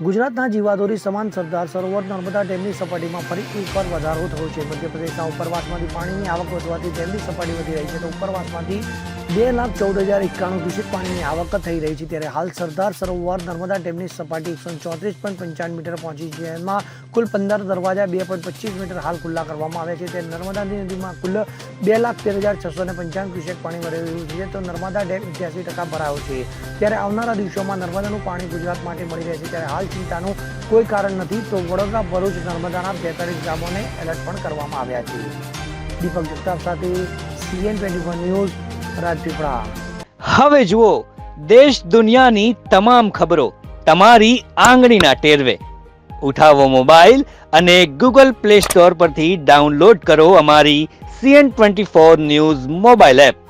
ગુજરાતના જીવાદોરી સમાન સરદાર સરોવર નર્મદા ડેમની સપાટીમાં ફરી એકવાર વધારો થયો છે. મધ્યપ્રદેશના ઉપરવાસમાંથી પાણીની આવક વધવાથી ડેમની સપાટી વધી રહી છે તો ઉપરવાસમાંથી બે લાખ ચૌદ હજાર એકાણું દૂષિત પાણીની આવક થઈ રહી છે. ત્યારે હાલ સરદાર સરોવર નર્મદા ડેમની સપાટી એકસો ચોત્રીસ પોઈન્ટ પંચાવન મીટર પહોંચી છે. જેમાં કુલ પંદર દરવાજા બે પોઈન્ટ પચીસ મીટર હાલ ખુલ્લા કરવામાં આવ્યા છે. ત્યારે નર્મદાની નદીમાં કુલ બે લાખ તેર હજાર છસો ને પંચાવન ક્યુસેક પાણી ભરાઈ રહ્યું છે. તો નર્મદા ડેમ ઇત્યાસી ટકા ભરાયો છે. ત્યારે આવનારા દિવસોમાં નર્મદાનું પાણી ગુજરાત માટે મળી રહે છે ત્યારે હાલ ચિંતાનું કોઈ કારણ નથી તો વડોદરા ભરૂચ નર્મદાના બેતાલીસ ગામોને એલર્ટ પણ કરવામાં આવ્યા છે. દીપક જગતાપ સાથે CN twenty one news, Rajpipla. હવે જુઓ, દેશ દુનિયાની તમામ ખબરો તમારી આંગળીના ટેરવે. ઉઠાવો મોબાઈલ અને ગૂગલ પ્લે સ્ટોર પરથી ડાઉનલોડ કરો અમારી CN twenty four news mobile app.